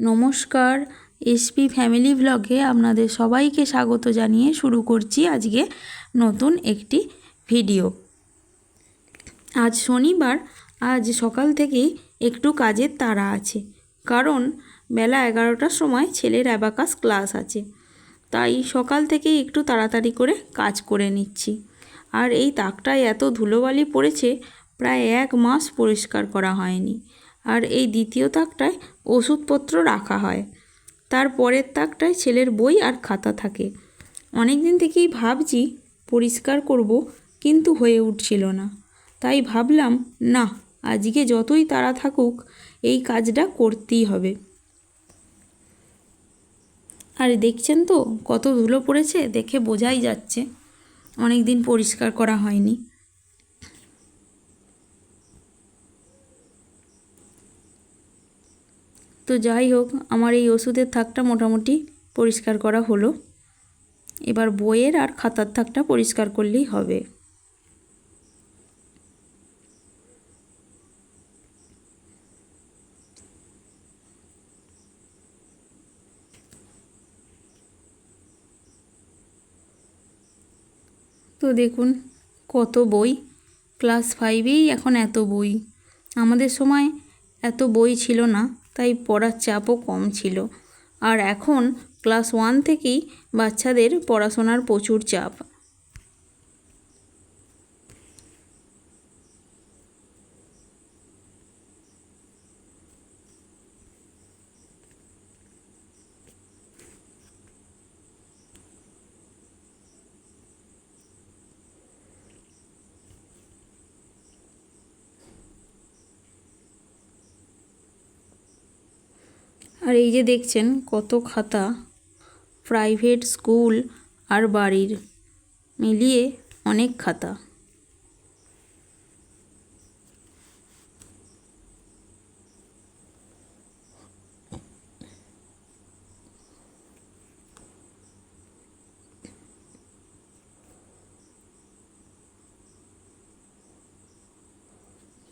নমস্কার SP family ভ্লগে আপনাদের সবাইকে স্বাগত জানিয়ে শুরু করছি আজকে নতুন একটি ভিডিও আজ শনিবার, আজ সকাল থেকেই একটু কাজের তাড়া আছে, কারণ বেলা এগারোটার সময় ছেলের অ্যাবাকাস ক্লাস আছে। তাই সকাল থেকেই একটু তাড়াতাড়ি করে কাজ করে নিচ্ছি। আর এই তাকটায় এত ধুলোবালি পড়েছে, প্রায় এক মাস পরিষ্কার করা হয়নি। আর এই দ্বিতীয় তাকটায় ওষুধপত্র রাখা হয়। তার পরের তাকটায় ছেলের বই আর খাতা থাকে। অনেক দিন থেকেই ভাবছি, পরিষ্কার করব, কিন্তু হয়ে উঠছিল না। তাই ভাবলাম, না, আজকে যতই তাড়া থাকুক, এই কাজটা করতেই হবে। আর দেখছেন তো, কত ধুলো পড়েছে, দেখে বোঝাই যাচ্ছে। অনেক দিন পরিষ্কার করা হয়নি। তো যাই হোক, আমার এই ওষুধের থাকটা মোটামুটি পরিষ্কার করা হলো। এবার বইয়ের আর খাতার থাকটা পরিষ্কার করলেই হবে। তো দেখুন, কত বই। ক্লাস ফাইভেই এখন এত বই। আমাদের সময় এত বই ছিল না। তাই পড়ার চাপও কম ছিল। আর এখন ক্লাস ওয়ান থেকেই বাচ্চাদের পড়াশোনার প্রচুর চাপ। আর এই যে দেখছেন কত খাতা প্রাইভেট স্কুল আর বাড়ির, মিলিয়ে অনেক খাতা।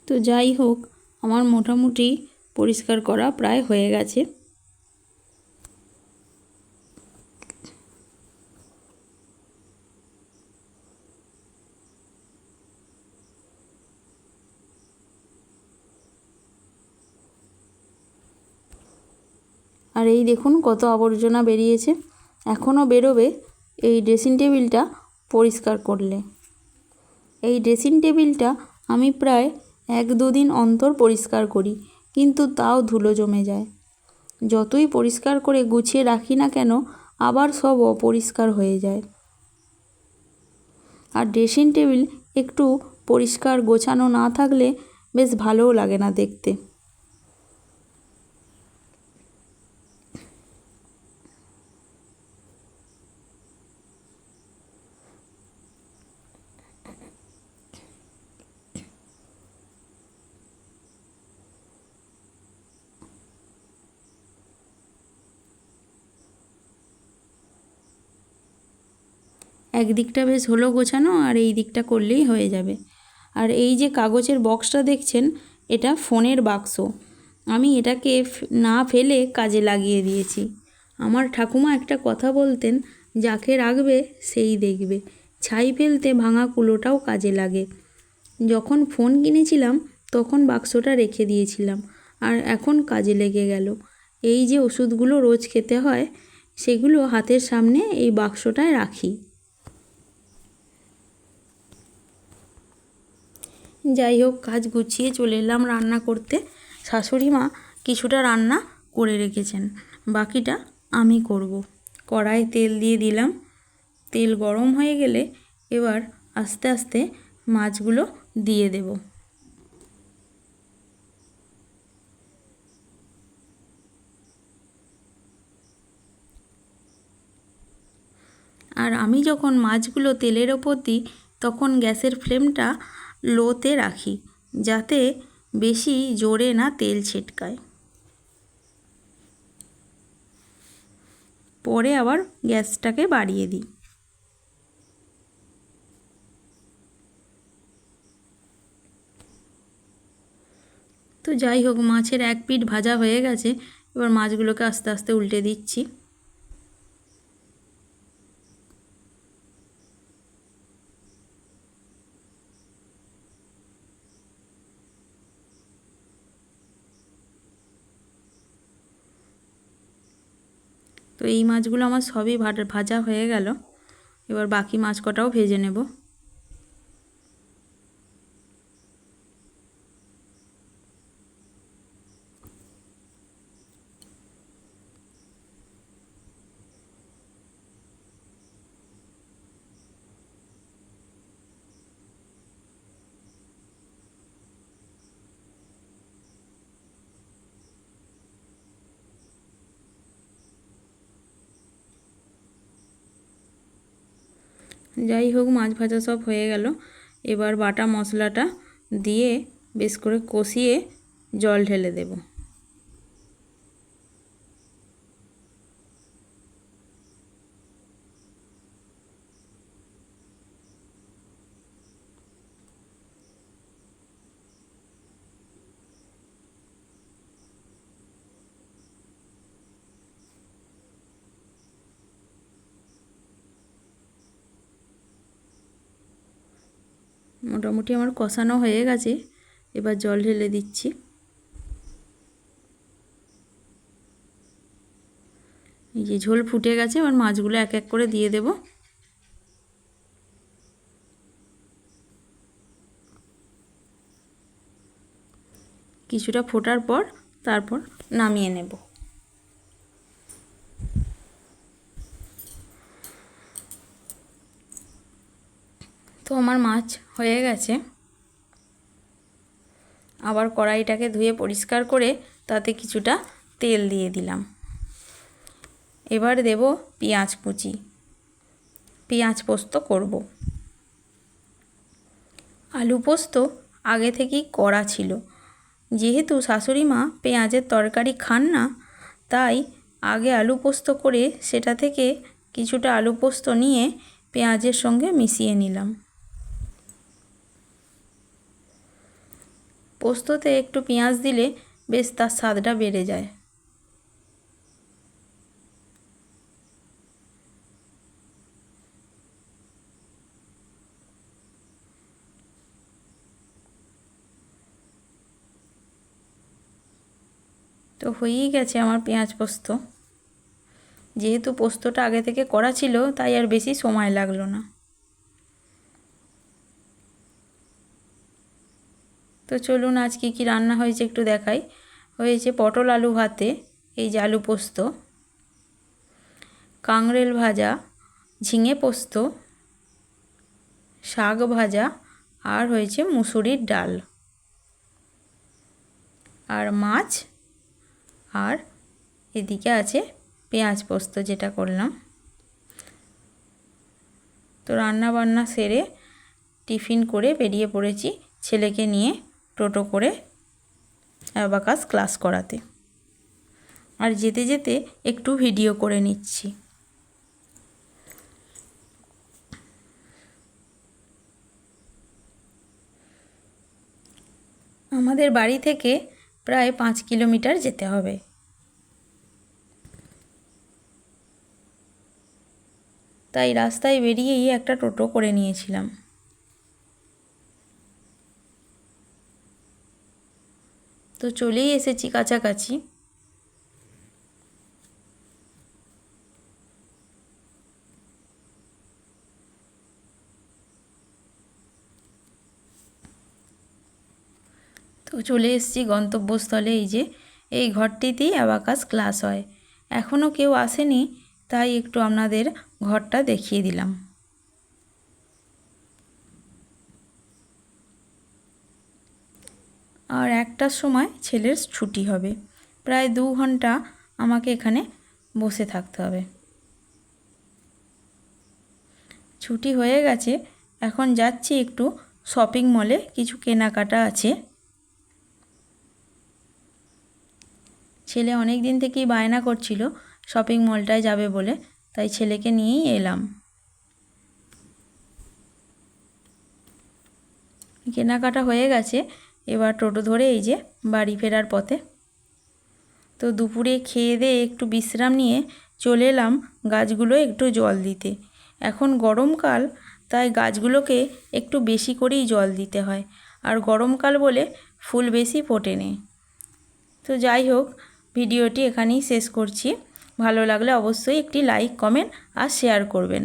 তো যাই হোক, আমার মোটামুটি পরিষ্কার করা প্রায় হয়ে গেছে। আর এই দেখুন কত আবর্জনা বেরিয়েছে। এখনও বেরোবে এই ড্রেসিং টেবিলটা পরিষ্কার করলে। এই ড্রেসিং টেবিলটা আমি প্রায় এক দুদিন অন্তর পরিষ্কার করি, কিন্তু তাও ধুলো জমে যায়। যতই পরিষ্কার করে গুছিয়ে রাখি না কেন, আবার সব অপরিষ্কার হয়ে যায়। আর ড্রেসিং টেবিল একটু পরিষ্কার গোছানো না থাকলে বেশ ভালোও লাগে না দেখতে। একদিকটা বেশ হলো গোছানো আর এই দিকটা করলেই হয়ে যাবে। আর এই যে কাগজের বক্সটা দেখছেন, এটা ফোনের বাক্স আমি এটাকে না ফেলে কাজে লাগিয়ে দিয়েছি। আমার ঠাকুমা একটা কথা বলতেন, যাকে রাখবে সেই দেখবে। ছাই ফেলতে ভাঙা কুলোটাও কাজে লাগে। যখন ফোন কিনেছিলাম, তখন বাক্সটা রেখে দিয়েছিলাম, আর এখন কাজে লেগে গেল। এই যে ওষুধগুলো রোজ খেতে হয়, সেগুলো হাতের সামনে এই বাক্সটায় রাখি। যাই হোক, কাজ গুছিয়ে চলে এলাম রান্না করতে। শাশুড়ি মা কিছুটা রান্না করে রেখেছেন, বাকিটা আমি করব। কড়াই তেল দিয়ে দিলাম। তেল গরম হয়ে গেলে এবার আস্তে আস্তে মাছগুলো দিয়ে দেব। আর আমি যখন মাছগুলো তেলের ওপর দিই, তখন গ্যাসের ফ্লেমটা লোতে রাখি, যাতে বেশি জোরে না তেল ছিটকায়। পরে আবার গ্যাসটাকে বাড়িয়ে দিই। তো যাই হোক, মাছের এক পিঠ ভাজা হয়ে গেছে। এবার মাছগুলোকে আস্তে আস্তে উল্টে দিচ্ছি। তো এই মাছগুলো আমার সবই ভাজা হয়ে গেল। এবার বাকি মাছ কটাও ভেজে নেব। যাই হোক, মাছ ভাজা সব হয়ে গেল। এবার বাটা মশলাটা দিয়ে বেশ করে কষিয়ে জল ঢেলে দেব। মোটামুটি আমার কষানো হয়ে গেছে। এবার জল ঢেলে দিচ্ছি। এই যে ঝোল ফুটে গেছে, এবার মাছগুলো এক এক করে দিয়ে দেব। কিছুটা ফোটার পর তারপর নামিয়ে নেব। তো আমার মাছ হয়ে গেছে। আবার কড়াইটাকে ধুয়ে পরিষ্কার করে তাতে কিছুটা তেল দিয়ে দিলাম। এবার দেব পেঁয়াজ কুচি। পেঁয়াজ পোস্ত করব। আলু পোস্ত আগে থেকেই করা ছিল। যেহেতু শাশুড়ি মা পেঁয়াজের তরকারি খান না, তাই আগে আলু পোস্ত করে সেটা থেকে কিছুটা আলু পোস্ত নিয়ে পেঁয়াজের সঙ্গে মিশিয়ে নিলাম। পোস্ততে একটু পেঁয়াজ দিলে বেশ তার স্বাদটা বেড়ে যায়। তো হয়েই গেছে আমার পেঁয়াজ পোস্ত। যেহেতু পোস্তটা আগে থেকে করা ছিল, তাই আর বেশি সময় লাগল না। তো চলুন আজ কী কী রান্না হয়েছে একটু দেখাই। হয়েছে পটল আলু ভাতে, এই যে আলু পোস্ত কাংরেল ভাজা, ঝিঙে পোস্ত, শাক ভাজা আর হয়েছে মুসুরির ডাল আর মাছ আর এদিকে আছে পেঁয়াজ পোস্ত যেটা করলাম। তো রান্না বান্না সেরে টিফিন করে বেরিয়ে পড়েছি ছেলেকে নিয়ে। টোটো করে অ্যাবাকাস ক্লাস করাতে। আর যেতে যেতে একটু ভিডিও করে নিচ্ছি। আমাদের বাড়ি থেকে প্রায় পাঁচ কিলোমিটার যেতে হবে। তাই রাস্তায় বেরিয়েই একটা টোটো করে নিয়েছিলাম। তো চলেই এসেছি কাছাকাছি। তো চলে এসেছি গন্তব্যস্থলে, এই যে, এই ঘরটিতেই অ্যাবাকাস ক্লাস হয়। এখনও কেউ আসেনি, তাই একটু আপনাদের ঘরটা দেখিয়ে দিলাম। আর একটার সময় ছেলের ছুটি হবে। প্রায় দু ঘণ্টা আমাকে এখানে বসে থাকতে হবে। ছুটি হয়ে গেছে, এখন যাচ্ছি একটু শপিং মলে। কিছু কেনাকাটা আছে। ছেলে অনেক দিন থেকেই বায়না করছিল শপিং মলটায় যাবে বলে, তাই ছেলেকে নিয়েই এলাম। কেনাকাটা হয়ে গেছে এবার টোটো ধরে এই যে বাড়ি ফেরার পথে। তো দুপুরে খেয়ে দিয়ে একটু বিশ্রাম নিয়ে চলে এলাম গাছগুলো একটু জল দিতে। এখন গরমকাল, তাই গাছগুলোকে একটু বেশি করেই জল দিতে হয়। আর গরমকাল বলে ফুল বেশি ফোটেনি তো যাই হোক, ভিডিওটি এখানেই শেষ করছি। ভালো লাগলে অবশ্যই একটি লাইক, কমেন্ট আর শেয়ার করবেন।